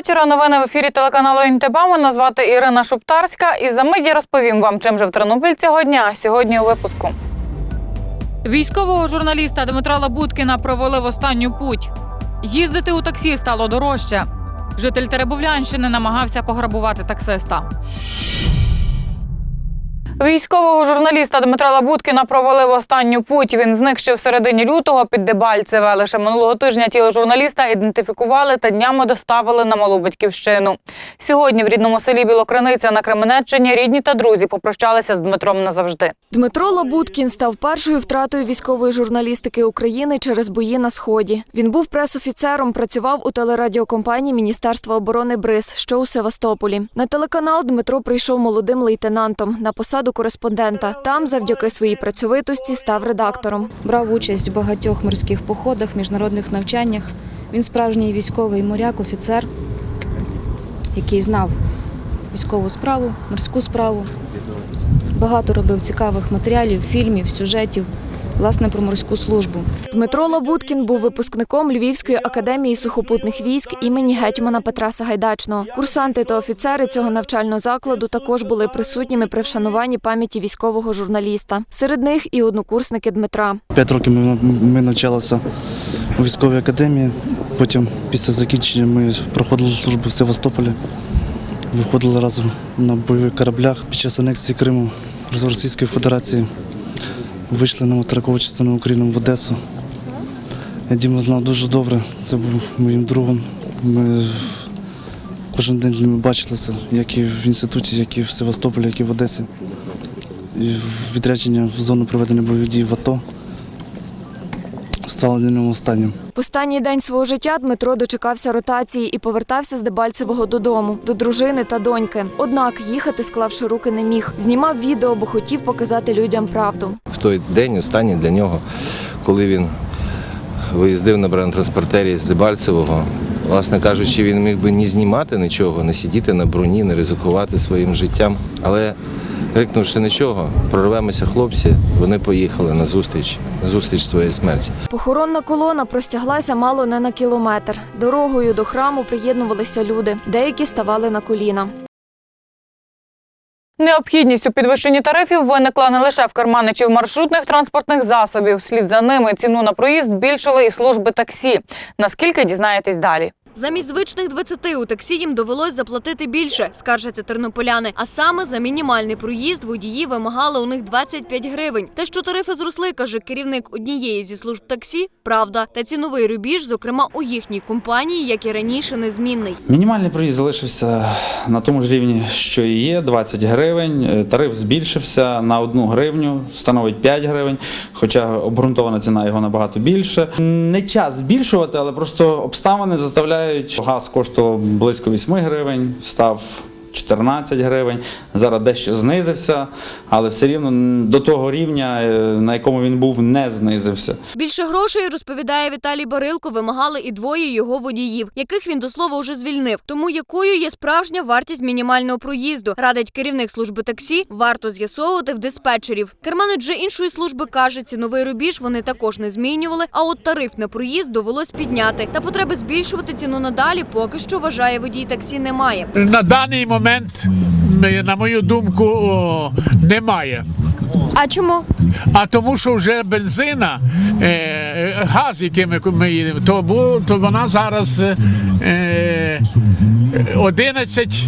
Вечора. Новини в ефірі телеканалу «Інтеба». Мене звати Ірина Шуптарська. І за я розповім вам, чим же в Тернопіль цього дня. Сьогодні у випуску. Військового журналіста Дмитра Лабуткіна провели в останню путь. Їздити у таксі стало дорожче. Житель Теребовлянщини намагався пограбувати таксиста. Військового журналіста Дмитра Лабуткіна провели в останню путь. Він зник ще в середині лютого під Дебальцеве. Лише минулого тижня тіло журналіста ідентифікували та днями доставили на малу батьківщину. Сьогодні в рідному селі Білокриниця на Кременеччині рідні та друзі попрощалися з Дмитром назавжди. Дмитро Лабуткін став першою втратою військової журналістики України через бої на сході. Він був пресофіцером, працював у телерадіокомпанії Міністерства оборони БРИЗ, що у Севастополі. На телеканал Дмитро прийшов молодим лейтенантом на посаду кореспондента. Там, завдяки своїй працьовитості, став редактором. Брав участь в багатьох морських походах, міжнародних навчаннях. Він справжній військовий моряк, офіцер, який знав військову справу, морську справу. Багато робив цікавих матеріалів, фільмів, сюжетів, власне, про морську службу. Дмитро Лабуткін був випускником Львівської академії сухопутних військ імені гетьмана Петра Сагайдачного. Курсанти та офіцери цього навчального закладу також були присутніми при вшануванні пам'яті військового журналіста. Серед них і однокурсники Дмитра. П'ять років ми, ми навчалися у військовій академії. Потім після закінчення ми проходили службу в Севастополі, виходили разом на бойових кораблях під час анексії Криму з Російської Федерації. Вийшли на отракову частину України в Одесу. Я Діма знав дуже добре, це був моїм другом. Ми кожен день з ними бачилися, як і в інституті, як і в Севастополі, як і в Одесі. І відрядження в зону проведення бойових дій в АТО стало для нього останнім. В останній день свого життя Дмитро дочекався ротації і повертався з Дебальцевого додому, до дружини та доньки. Однак їхати, склавши руки, не міг. Знімав відео, бо хотів показати людям правду. в той день останній для нього, коли він виїздив на бронетранспортері з Дебальцевого. Власне кажучи, він міг би ні знімати нічого, не сидіти на броні, не ризикувати своїм життям. Але крикнувши нічого, прорвемося хлопці, вони поїхали на зустріч, на зустріч своєї смерті. Похоронна колона простяглася мало не на кілометр. Дорогою до храму приєднувалися люди. Деякі ставали на коліна. Необхідність у підвищенні тарифів виникла не лише в карманичів маршрутних транспортних засобів. Вслід за ними ціну на проїзд збільшили і служби таксі. Наскільки дізнаєтесь далі? Замість звичних 20 у таксі їм довелось заплатити більше, скаржаться тернополяни. А саме за мінімальний проїзд водії вимагали у них 25 гривень. Те, що тарифи зросли, каже керівник однієї зі служб таксі, правда. Та ціновий рубіж, зокрема у їхній компанії, як і раніше, незмінний. Мінімальний проїзд залишився на тому ж рівні, що і є, 20 гривень. Е, Тариф збільшився на 1 гривню, становить 5 гривень, хоча обґрунтована ціна його набагато більше. Не час збільшувати, але просто обставини заставляють. Газ коштував близько 8 гривень, став 14 гривень. Зараз дещо знизився, але все рівно до того рівня, е, на якому він був, не знизився. Більше грошей, розповідає Віталій Барилко, вимагали і двоє його водіїв, яких він до слова вже звільнив. Тому якою є справжня вартість мінімального проїзду, радить керівник служби таксі, варто з'ясовувати в диспетчерів. Керманич же іншої служби каже, ціновий рубіж вони також не змінювали, а от тариф на проїзд довелось підняти. Та потреби збільшувати ціну надалі поки що вважає водій таксі немає. На даний момент, м, на мою думку, немає. А чому? А тому, що вже бензина, е, е, газ, яким ми- їдемо, то, бу- то вона зараз е, е, 11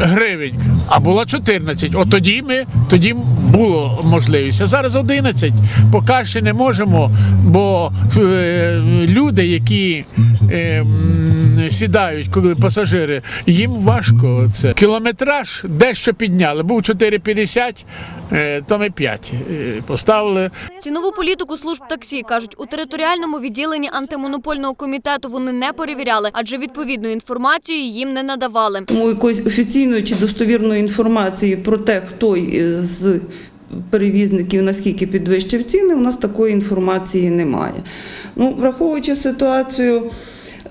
гривень, а була 14. От тоді ми тоді було можливість. А зараз 11. Поки ще не можемо, бо е, люди, які е, сідають, коли пасажири, їм важко це. Кілометраж дещо підняли. Був 4,50, е, то ми 5 е, поставили. Цінову політику служб таксі кажуть, у територіальному відділенні антимонопольного комітету вони не перевіряли, адже відповідну інформацію їм не надавали. Тому якоїсь офіційної чи достовірної інформації про те, хто з перевізників наскільки підвищив ціни, у нас такої інформації немає. Ну, враховуючи ситуацію.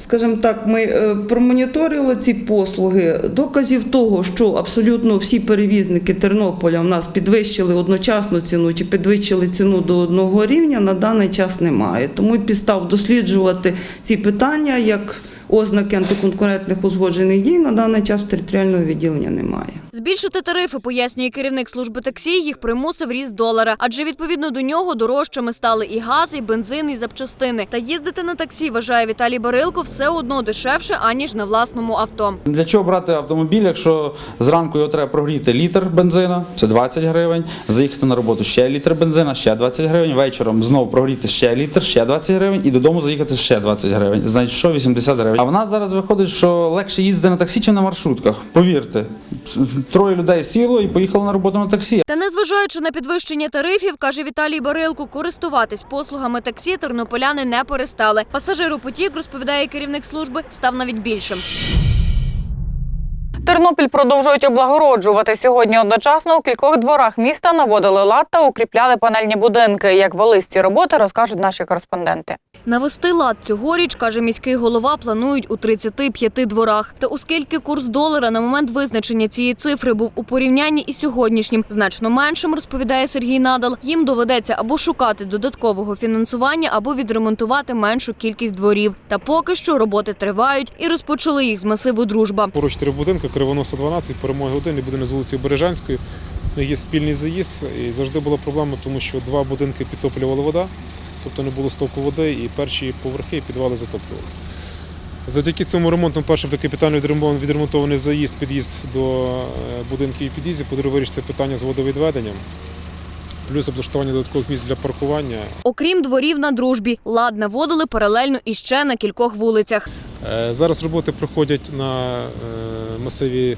Скажімо так, ми е, промоніторили ці послуги. Доказів того, що абсолютно всі перевізники Тернополя в нас підвищили одночасну ціну чи підвищили ціну до одного рівня, на даний час немає. Тому підстав досліджувати ці питання як ознаки антиконкурентних узгоджених дій на даний час територіального відділення немає. Збільшити тарифи, пояснює керівник служби таксі, їх примусив ріст долара, адже відповідно до нього дорожчими стали і газ, і бензин, і запчастини. Та їздити на таксі, вважає Віталій Барилко, все одно дешевше, аніж на власному авто. Для чого брати автомобіль, якщо зранку його треба прогріти літр бензина, це 20 гривень, заїхати на роботу ще літр бензина, ще 20 гривень, вечором знову прогріти ще літр, ще 20 гривень і додому заїхати ще 20 гривень. Значить, що 80 гривень. А в нас зараз виходить, що легше їздити на таксі, чи на маршрутках. Повірте, троє людей сіло і поїхало на роботу на таксі. Та незважаючи на підвищення тарифів, каже Віталій Барилко, користуватись послугами таксі тернополяни не перестали. Пасажиру потік розповідає керівник служби, став навіть більшим. Тернопіль продовжують облагороджувати. Сьогодні одночасно у кількох дворах міста наводили лад та укріпляли панельні будинки. Як велись ці роботи, розкажуть наші кореспонденти. Навести лад цьогоріч, каже міський голова, планують у 35 дворах. Та оскільки курс долара на момент визначення цієї цифри був у порівнянні із сьогоднішнім значно меншим, розповідає Сергій Надал, їм доведеться або шукати додаткового фінансування, або відремонтувати меншу кількість дворів. Та поки що роботи тривають і розпочали їх з масиву дружба. Поруч три будинки, Кривоноса 12, перемоги 1 і будинок з вулиці Бережанської. Є спільний заїзд і завжди була проблема, тому що два будинки підтоплювала вода, тобто не було стоку води, і перші поверхи і підвали затоплювали. Завдяки цьому ремонту, першим та капітально відремон- відремонтований заїзд, під'їзд до е, будинків і під'їздів, подруге вирішиться питання з водовідведенням, плюс облаштування додаткових місць для паркування. Окрім дворів на дружбі, лад наводили паралельно іще на кількох вулицях. Е, Зараз роботи проходять на е, масиві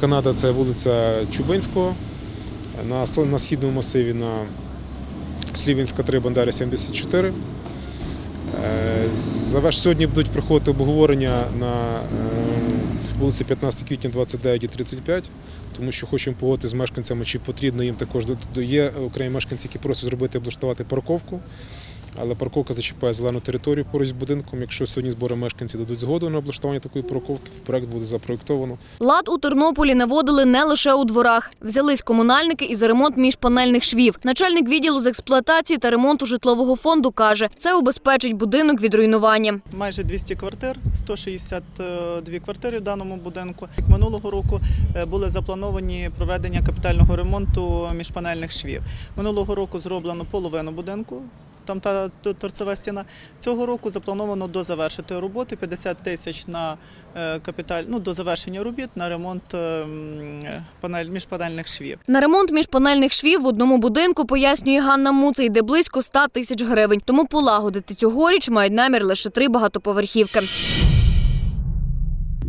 Канада, це вулиця Чубинського, на, східному масиві на Слівінська 3, Бандери 74. Е, сьогодні будуть проходити обговорення на вулиці 15 квітня 29 і 35, тому що хочемо погодити з мешканцями, чи потрібно їм також є окремі мешканці, які просять зробити облаштувати парковку. Але парковка зачіпає зелену територію поруч з будинком. Якщо сьогодні збори мешканців дадуть згоду на облаштування такої парковки, в проект буде запроєктовано. Лад у Тернополі наводили не лише у дворах. Взялись комунальники і за ремонт міжпанельних швів. Начальник відділу з експлуатації та ремонту житлового фонду каже, це убезпечить будинок від руйнування. майже 200 квартир, 162 квартири в даному будинку. Минулого року е, були заплановані проведення капітального ремонту міжпанельних швів. Минулого року зроблено половину будинку. Там та торцева стіна. Цього року заплановано дозавершити роботи 50 тисяч на е, капіталь, ну до завершення робіт на ремонт е, панель міжпанельних швів. На ремонт міжпанельних швів в одному будинку, пояснює Ганна Муца, йде близько 100 тисяч гривень. Тому полагодити цьогоріч мають намір лише три багатоповерхівки.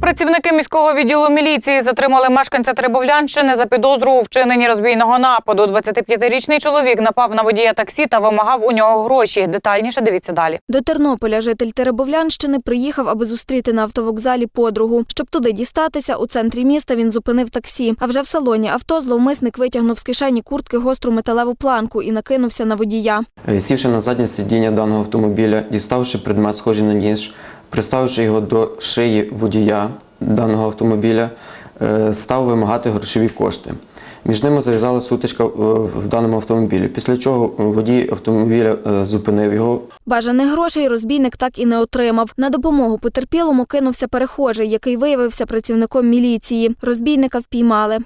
Працівники міського відділу міліції затримали мешканця Требовлянщини за підозру у вчиненні розбійного нападу. 25-річний чоловік напав на водія таксі та вимагав у нього гроші. Детальніше дивіться далі. До Тернополя житель Теребовлянщини приїхав, аби зустріти на автовокзалі подругу. Щоб туди дістатися, у центрі міста він зупинив таксі. А вже в салоні авто зловмисник витягнув з кишені куртки гостру металеву планку і накинувся на водія. Сівши на заднє сидіння даного автомобіля, діставши предмет, схожий на ніж, приставивши його до шиї водія даного автомобіля, е, став вимагати грошові кошти. Між ними зав'язала сутичка е, в даному автомобілі, після чого водій автомобіля е, зупинив його, Бажаних грошей розбійник так і не отримав. На допомогу потерпілому кинувся перехожий, який виявився працівником міліції. Розбійника впіймали.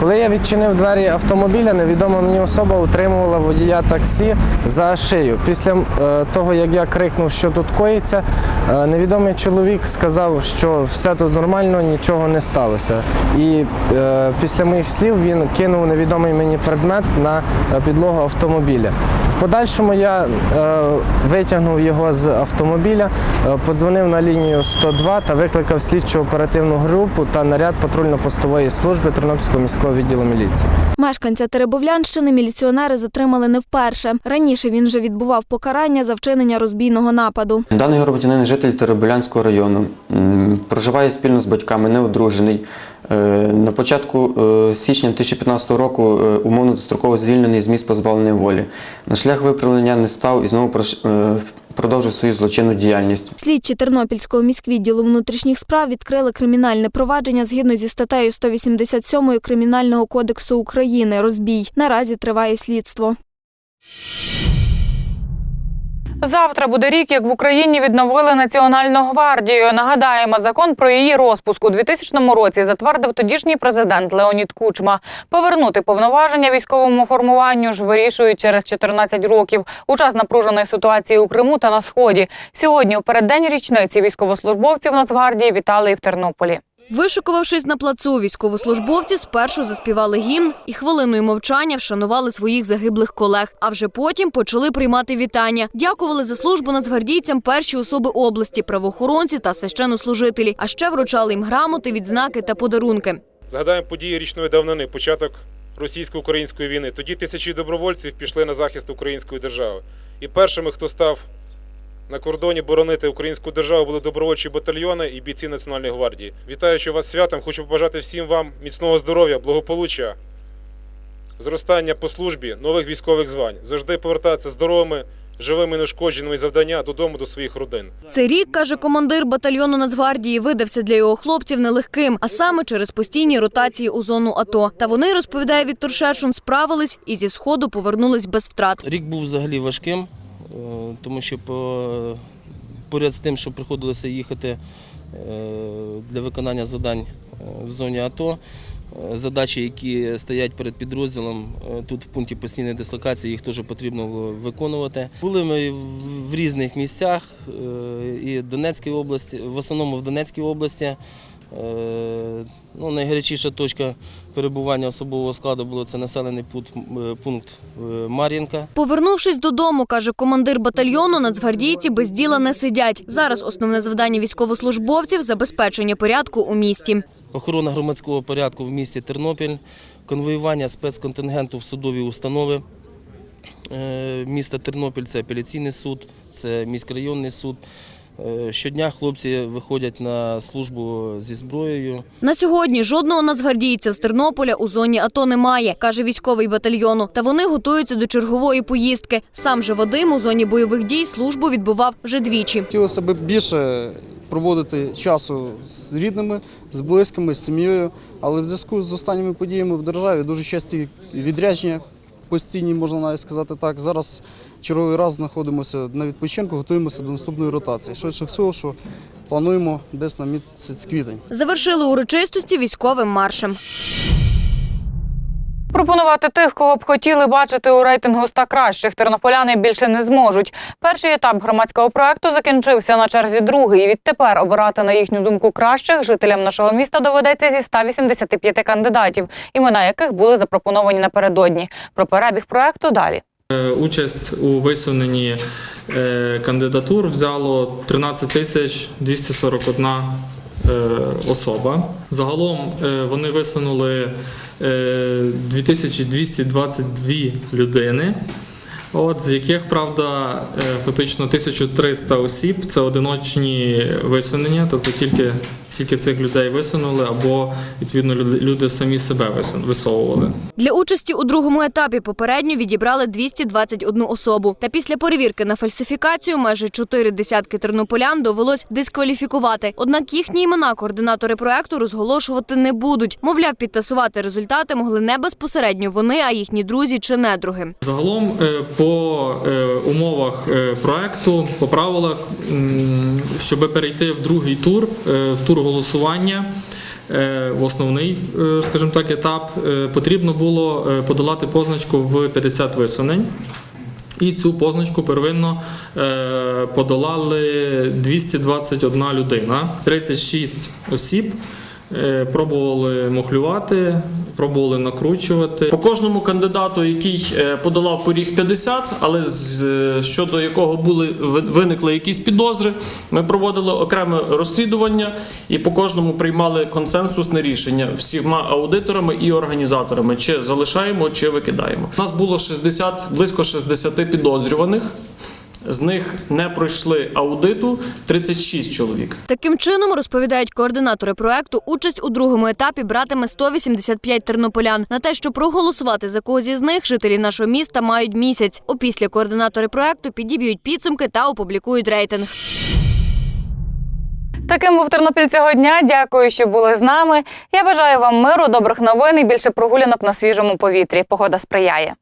Коли я відчинив двері автомобіля, невідома мені особа утримувала водія таксі за шию. Після е, того, як я крикнув, що тут коїться, е, невідомий чоловік сказав, що все тут нормально, нічого не сталося. І е, після моїх слів він кинув невідомий мені предмет на підлогу автомобіля. Подальшому я е, витягнув його з автомобіля, е, подзвонив на лінію 102 та викликав слідчо оперативну групу та наряд патрульно-постової служби Тернопільського міського відділу міліції. Мешканця Теребовлянщини міліціонери затримали не вперше. Раніше він вже відбував покарання за вчинення розбійного нападу. Даний громадянин житель Теребулянського району, проживає спільно з батьками, не одружений. Е, На початку е, січня 2015 року е, умовно достроково звільнений з місць позбавлення волі. На шлях виправлення не став і знову е, продовжив свою злочинну діяльність. Слідчі Тернопільського міськвідділу внутрішніх справ відкрили кримінальне провадження згідно зі статтею 187 Кримінального кодексу України «Розбій». Наразі триває слідство. Завтра буде рік, як в Україні відновили Національну гвардію. Нагадаємо, закон про її розпуск у 2000 році затвердив тодішній президент Леонід Кучма. Повернути повноваження військовому формуванню ж вирішують через 14 років у час напруженої ситуації у Криму та на сході. Сьогодні, у переддень річниці, військовослужбовців Нацгвардії вітали і в Тернополі. Вишикувавшись на плацу, військовослужбовці спершу заспівали гімн і хвилиною мовчання вшанували своїх загиблих колег. А вже потім почали приймати вітання. Дякували за службу нацгвардійцям перші особи області, правоохоронці та священнослужителі. А ще вручали їм грамоти, відзнаки та подарунки. Згадаємо події річної давнини, початок російсько-української війни. Тоді тисячі добровольців пішли на захист української держави. І першими, хто став на кордоні боронити українську державу, були добровольчі батальйони і бійці Національної гвардії. Вітаючи вас святом, хочу побажати всім вам міцного здоров'я, благополуччя, зростання по службі, нових військових звань, завжди повертатися здоровими, живими, неушкодженими завдання додому до своїх родин. Цей рік, каже командир батальйону Нацгвардії, видався для його хлопців нелегким, а саме через постійні ротації у зону АТО. Та вони, розповідає Віктор Шершун, справились і зі сходу повернулись без втрат. Рік був взагалі важким, тому що по- поряд з тим, що приходилося їхати е, для виконання завдань е, в зоні АТО, е, задачі, які стоять перед підрозділом е, тут в пункті постійної дислокації, їх теж потрібно виконувати. Були ми в- різних місцях е, і в Донецькій області, в основному в Донецькій області. Е, Ну, найгарячіша точка перебування особового складу було це населений пункт, е, пункт е, Мар'їнка. Повернувшись додому, каже командир батальйону, нацгвардійці без діла не сидять. Зараз основне завдання військовослужбовців забезпечення порядку у місті. Охорона громадського порядку в місті Тернопіль, конвоювання спецконтингенту в судові установи міста Тернопіль, це апеляційний суд, це міськрайонний суд. Е, Щодня хлопці виходять на службу зі зброєю. На сьогодні жодного нацгвардійця з Тернополя у зоні АТО немає, каже військовий батальйону. Та вони готуються до чергової поїздки. Сам же Вадим у зоні бойових дій службу відбував вже двічі. Хотілося б більше проводити часу з рідними, з близькими, з сім'єю, але в зв'язку з останніми подіями в державі дуже часті відрядження постійні, можна навіть сказати так. Зараз черговий раз знаходимося на відпочинку, готуємося до наступної ротації. Швидше всього, що плануємо десь на місяць квітень. Завершили урочистості військовим маршем. Пропонувати тих, кого б хотіли бачити у рейтингу 100 кращих, тернополяни більше не зможуть. Перший етап громадського проекту закінчився на черзі другий. І відтепер обирати на їхню думку кращих жителям нашого міста доведеться зі 185 кандидатів, імена яких були запропоновані напередодні. Про перебіг проекту далі. Е, Участь у висуненні е, кандидатур взяло 13 тисяч 241 е, особа. Загалом вони висунули 2222 людини. От, з яких, правда, е, фактично 1300 осіб це одиночні висунення, тобто тільки, тільки цих людей висунули, або відповідно люди, самі себе висовували. Для участі у другому етапі попередньо відібрали 221 особу. Та після перевірки на фальсифікацію майже чотири десятки тернополян довелось дискваліфікувати. Однак їхні імена координатори проекту розголошувати не будуть. Мовляв, підтасувати результати могли не безпосередньо вони, а їхні друзі чи недруги. Загалом е, по е, умовах е, проекту, по правилах, щоб перейти в другий тур, в тур голосування. е, В основний, е, скажімо так, етап е, потрібно було подолати позначку в 50 висунень. І цю позначку первинно подолали 221 людина, 36 осіб пробували мухлювати, пробували накручувати. По кожному кандидату, який е, подолав поріг 50, але щодо якого були виникли якісь підозри, ми проводили окреме розслідування і по кожному приймали консенсусне рішення всіма аудиторами і організаторами, чи залишаємо, чи викидаємо. У нас було 60, близько 60 підозрюваних. З них не пройшли аудиту 36 чоловік. Таким чином, розповідають координатори проекту, участь у другому етапі братиме 185 тернополян. На те, щоб проголосувати за когось із них, жителі нашого міста мають місяць. Опісля координатори проекту підіб'ють підсумки та опублікують рейтинг. Таким був Тернопіль цього дня. Дякую, що були з нами. Я бажаю вам миру, добрих новин і більше прогулянок на свіжому повітрі. Погода сприяє.